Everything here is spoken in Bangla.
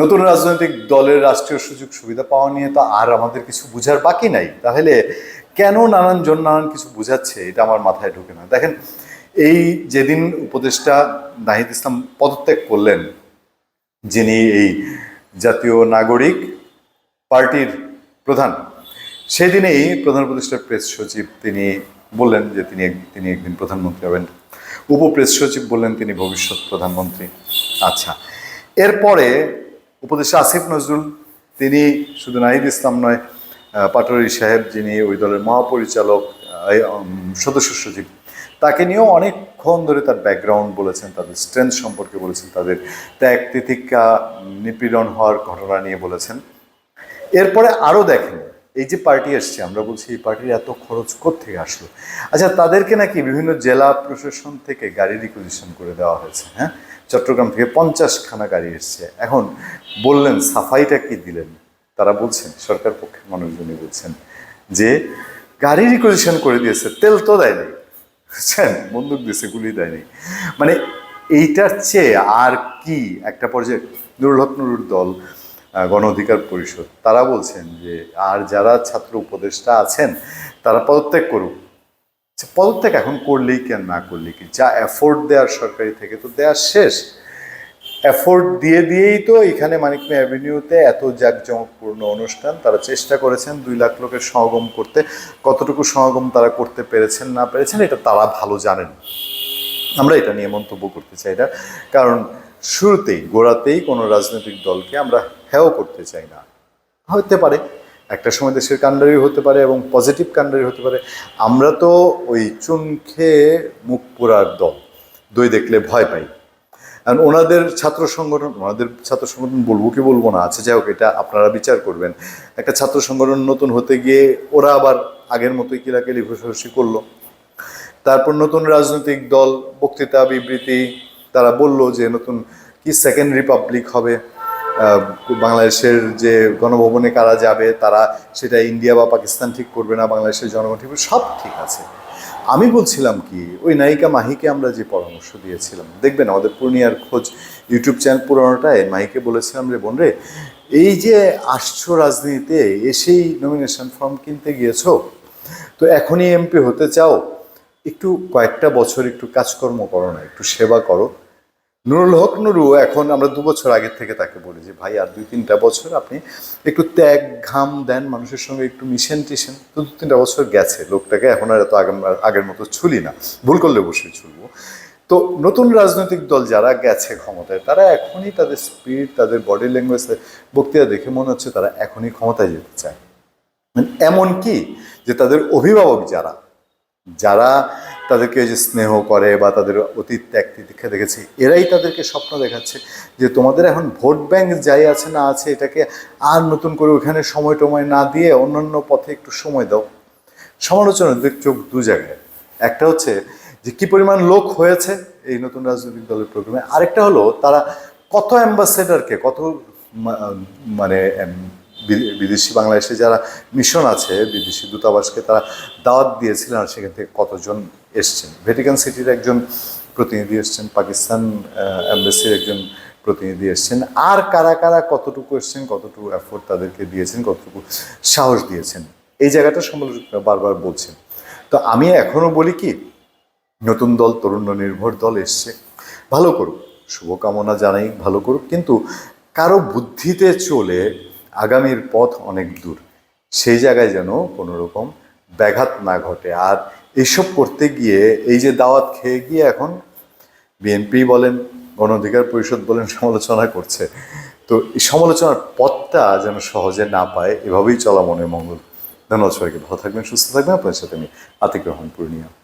নতুন রাজনৈতিক দলের রাষ্ট্রীয় সুযোগ সুবিধা পাওয়া নিয়ে তো আর আমাদের কিছু বুঝার বাকি নাই। তাহলে কেন নানান জন নানান কিছু বুঝাচ্ছে, এটা আমার মাথায় ঢোকে না। দেখেন, এই যেদিন উপদেষ্টা নাহিদ ইসলাম পদত্যাগ করলেন, যিনি এই জাতীয় নাগরিক পার্টির প্রধান, সেদিনেই প্রধান উপদেষ্টার প্রেস সচিব তিনি বললেন যে তিনি তিনি একদিন প্রধানমন্ত্রী হবেন। উপপ্রেস সচিব বললেন তিনি ভবিষ্যৎ প্রধানমন্ত্রী। আচ্ছা এরপরে উপদেষ্টা আসিফ নজরুল তিনি শুধু নাহিদ ইসলাম নয় আহ, পাটোয়ারি সাহেব যিনি ওই দলের মহাপরিচালক সদস্য সচিব তাকে নিয়েও অনেকক্ষণ ধরে তার ব্যাকগ্রাউন্ড বলেছেন তাদের স্ট্রেংথ সম্পর্কে বলেছেন তাদের ত্যাগ তিতিক্ষা নিপীড়ন হওয়ার ঘটনা নিয়ে বলেছেন। এরপরে আরও দেখেন এই যে পার্টি এসছে আমরা বলছি এই পার্টির এত খরচ থেকে আসলো? আচ্ছা তাদেরকে নাকি বিভিন্ন জেলা প্রশাসন থেকে গাড়ি রিকুইজিশন করে দেওয়া হয়েছে হ্যাঁ? চট্টগ্রাম থেকে পঞ্চাশখানা গাড়ি এসছে। এখন বললেন, সাফাইটা কি দিলেন? তারা বলছেন, সরকার পক্ষের মানুষজনই বলছেন যে, গাড়ি রিকুইজিশন করে দিয়েছে, তেল তো দেয়নি বুঝছেন? বন্দুক দিয়েছে, গুলি দেয়নি মানে এইটার চেয়ে আর কি একটা পর্যায়ে নুরুল নুরুর দল গণ অধিকার পরিষদ, তারা বলছেন যে, আর যারা ছাত্র উপদেষ্টা আছেন, তারা পদত্যাগ করুক। পদত্যাগ এখন করলেই কেন না করলেই কি? যা এফোর্ট দেওয়ার সরকারি থেকে তো দেওয়ার শেষ। এফোর্ট দিয়ে দিয়েই তো এখানে মানিকমে অ্যাভিনিউতে এত জাঁকজমকপূর্ণ অনুষ্ঠান তারা চেষ্টা করেছেন দুই লাখ লোকের সমাগম করতে। কতটুকু সমাগম তারা করতে পেরেছেন, না পেরেছেন, এটা তারা ভালো জানেন। আমরা এটা নিয়ে মন্তব্য করতে চাই না। কারণ শুরুতেই, গোড়াতেই কোনো রাজনৈতিক দলকে আমরা হেয় করতে চাই না। হতে পারে একটা সময় দেশের কাণ্ডারি হতে পারে এবং পজিটিভ কাণ্ডারি হতে পারে। আমরা তো ওই চুন খেয়ে মুখ পোড়ার দল, দই দেখলে ভয় পাই। আর ওনাদের ছাত্র সংগঠন, ওনাদের ছাত্র সংগঠন বলব কি বলব না, আছে যাই হোক, এটা আপনারা বিচার করবেন। একটা ছাত্র সংগঠন নতুন হতে গিয়ে ওরা আবার আগের মতোই কিলাকেলি ঘোষাঘষি করল। তারপর নতুন রাজনৈতিক দল, বক্তৃতা, বিবৃতি, তারা বলল যে নতুন কি সেকেন্ড রিপাবলিক হবে। বাংলাদেশের যে গণভবনে কারা যাবে, তারা সেটা ইন্ডিয়া বা পাকিস্তান ঠিক করবে না, বাংলাদেশের জনগণ ঠিক সব ঠিক আছে। আমি বলছিলাম কি, ওই নায়িকা মাহিকে আমরা যে পরামর্শ দিয়েছিলাম, দেখবেন আমাদের পূর্ণিয়ার খোঁজ ইউটিউব চ্যানেল পুরোনোটায় মাহিকে বলেছিলাম রে বোন রে, এই যে আসছো রাজনীতিতে, এসেই নমিনেশন ফর্ম কিনতে গিয়েছো, তো এখনই এমপি হতে চাও, একটু কয়েকটা বছর একটু কাজকর্ম করো না, একটু সেবা করো। নুরুল হক নুরু, এখন আমরা দু বছর আগে থেকে তাকে বলি যে, ভাই, আর দুই তিনটা বছর আপনি একটু ত্যাগ, ঘাম দেন মানুষের সঙ্গে, একটু মিশেন টিশেন। তো দু তিনটা বছর গেছে, লোকটাকে এখন আর এত আগের মতো ছুলি না। ভুল করলে অবশ্যই ছুলবো। তো নতুন রাজনৈতিক দল যারা গেছে ক্ষমতায়, তারা এখনই তাদের স্পিড তাদের বডি ল্যাঙ্গুয়েজ বক্তৃতা দেখে মনে হচ্ছে তারা এখনই ক্ষমতায় যেতে চায়। মানে এমন কি যে তাদের অভিভাবক যারা যারা তাদেরকে যে স্নেহ করে বা তাদের অতীত ত্যাগ তিতিক্ষা দেখেছে, এরাই তাদেরকে স্বপ্ন দেখাচ্ছে যে তোমাদের এখন ভোট ব্যাংক যাই আছে না আছে এটাকে আর নতুন করে ওখানে সময় টময় না দিয়ে অন্যান্য পথে একটু সময় দাও। সমালোচনা চোখ দু জায়গায়। একটা হচ্ছে যে কি পরিমাণ লোক হয়েছে এই নতুন রাজনৈতিক দলের প্রোগ্রামে। আরেকটা হলো তারা কত অ্যাম্বাসেডারকে, কত মানে বিদেশি বাংলাদেশে যারা মিশন আছে, বিদেশি দূতাবাসকে তারা দাওয়াত দিয়েছিলেন আর সেখান থেকে কতজন এসছেন। ভ্যাটিকান সিটির একজন প্রতিনিধি এসছেন পাকিস্তান অ্যাম্বাসির একজন প্রতিনিধি এসছেন। আর কারা কারা কতটুকু এসছেন, কতটুকু এফোর্ট তাদেরকে দিয়েছেন, কতটুকু সাহস দিয়েছেন, এই জায়গাটা সমালোচকরা বারবার বলছেন তো আমি এখনও বলি কি, নতুন দল, তরুণ নির্ভর দল এসছে, ভালো করুক, শুভকামনা জানাই ভালো করুক, কিন্তু কারও বুদ্ধিতে চলে আগামীর পথ অনেক দূর। সেই জায়গায় যেন কোনো রকম ব্যাঘাত না ঘটে। আর এইসব করতে গিয়ে এই যে দাওয়াত খেয়ে গিয়ে এখন বিএনপি বলেন, গণ অধিকার পরিষদ বলেন সমালোচনা করছে। তো এই সমালোচনার পথটা যেন সহজে না পায়, এভাবেই চলা মনে মঙ্গল। ধন্যবাদ সবাইকে। ভালো থাকবেন, সুস্থ থাকবেন। আপনার সাথে আমি আতিক রহমান, পূর্ণিয়া।